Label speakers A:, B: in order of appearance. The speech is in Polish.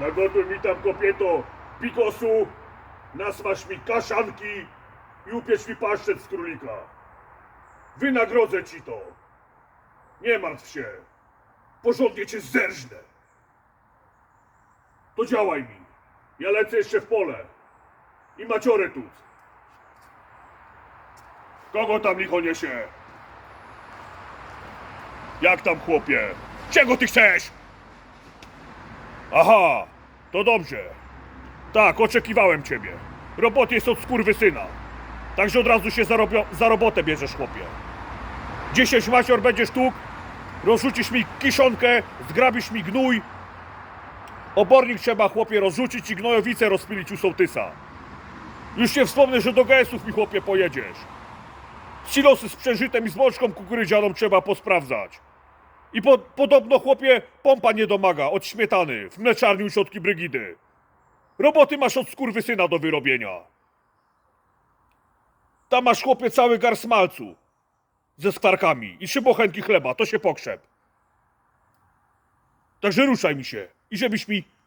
A: Nagotuj mi tam kopieto pikosu, nasmaż mi kaszanki i upiecz mi paszczet z królika. Wynagrodzę ci to. Nie martw się. Porządnie cię zerżnę. To działaj mi. Ja lecę jeszcze w pole. I maciorę tu. Kogo tam licho niesie? Jak tam chłopie? Czego ty chcesz? Aha, to dobrze. Tak, oczekiwałem ciebie. Roboty jest od syna. Także od razu się zarobio- za robotę bierzesz, chłopie. Dziesięć macior będzie sztuk, rozrzucisz mi kiszonkę, zgrabisz mi gnój. Obornik trzeba, chłopie, rozrzucić i gnojowice rozpilić u sołtysa. Już nie wspomnę, że do GS-ów mi, chłopie, pojedziesz. Silosy z przeżytem i z mączką kukurydzianą trzeba posprawdzać. I po, podobno, chłopie, pompa nie domaga od śmietany w mleczarni u Brygidy. Roboty masz od syna do wyrobienia. Tam masz, chłopie, cały gar smalcu ze skwarkami i trzy bochenki chleba, to się pokrzep. Także ruszaj mi się i żebyś mi.